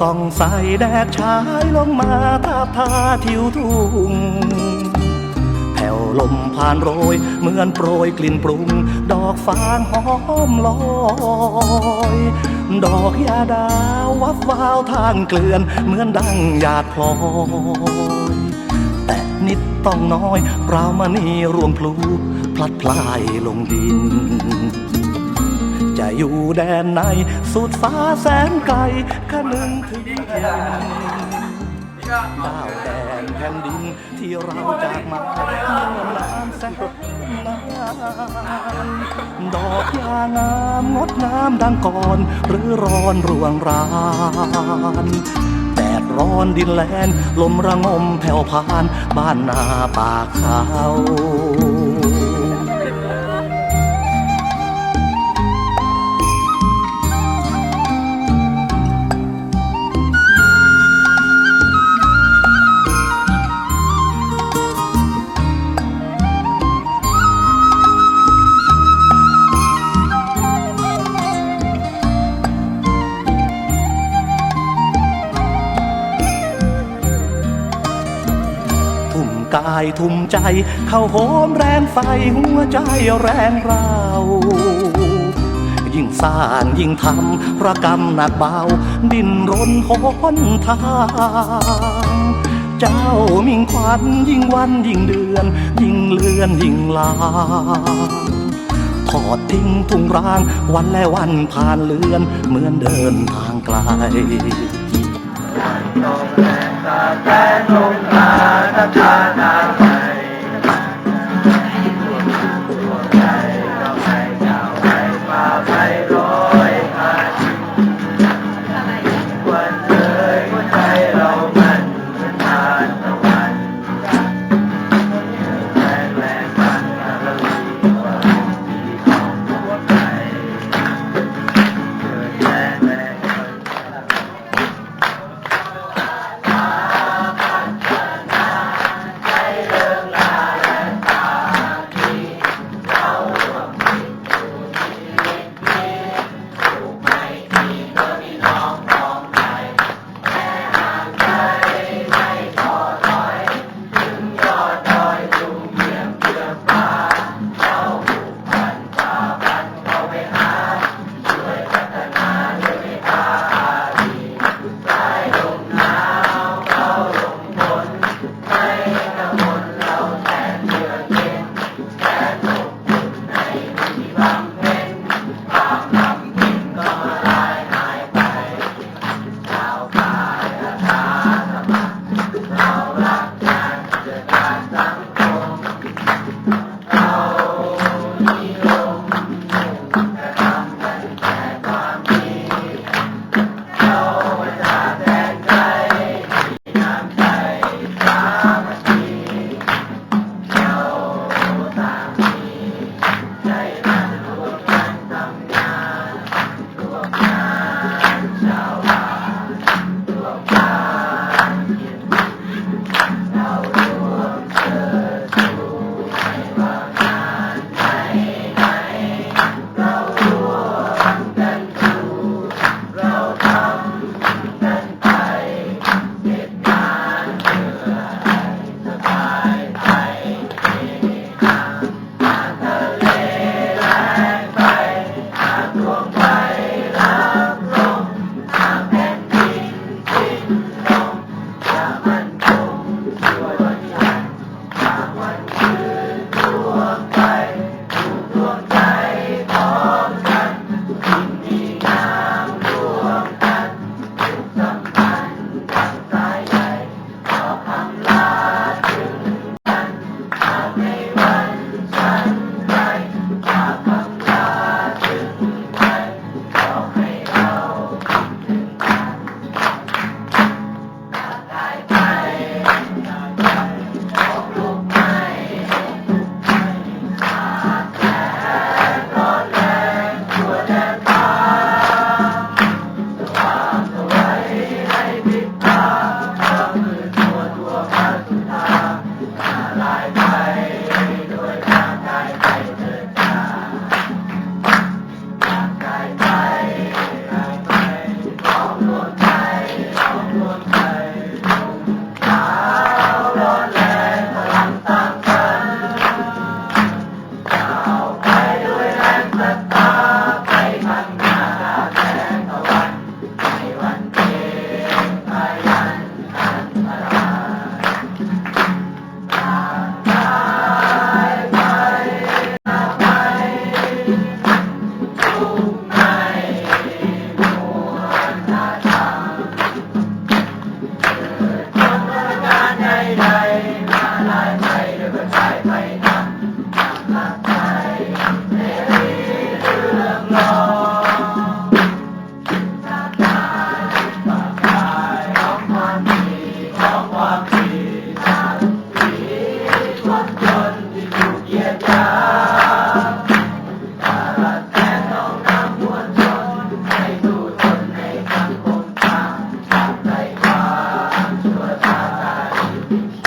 ส่องใสแดดฉายลงมาทาบทาทิวทุ่งแผ่วลมผ่านโรย เหมือนโปรยกลิ่นปรุง ดอกฟางหอมลอย ดอกยาดาววับวาวทางเกลื่อน เหมือนดังหยาดพลอยแต่นิดต้องน้อยราวมณีรวงพลู พลัดพลายลงดิน จะอยู่แดนไหน สุดฟ้าแสนไกลคนึงถึงเพียงดาวแดนแผ่นดินที่เราจากมาเมื่อนานแสนนานดอกยางามงดงามดังก่อน หรือร้อนรวงรานแดดร้อนดินแลนลมระงมแผ่วพาน บ้านนาป่าเขาายทุ่มใจ เข้าโหมแรงไฟหัวใจแรงเรายิ่งสร้างยิ่งทำระกรรมหนักเบา ดินรนหนทางเจ้ามิ่งขวัญยิ่งวันยิ่งเดือน ยิ่งเลือนยิ่งลาทอดทิ้งทุ่งร้าง วันและวันผ่านเลือน เหมือนเดินทางไกลเไม่นำนำมาไปไม่มีเรื่องรอจะตายก็ตายองความดีของความดีสันติคนจนที่ถูกเยียดยามตาดแสนน้องน้ำมวชนให้ดูจนในสัคมตาใจความชั่วชาตที่ผิดใ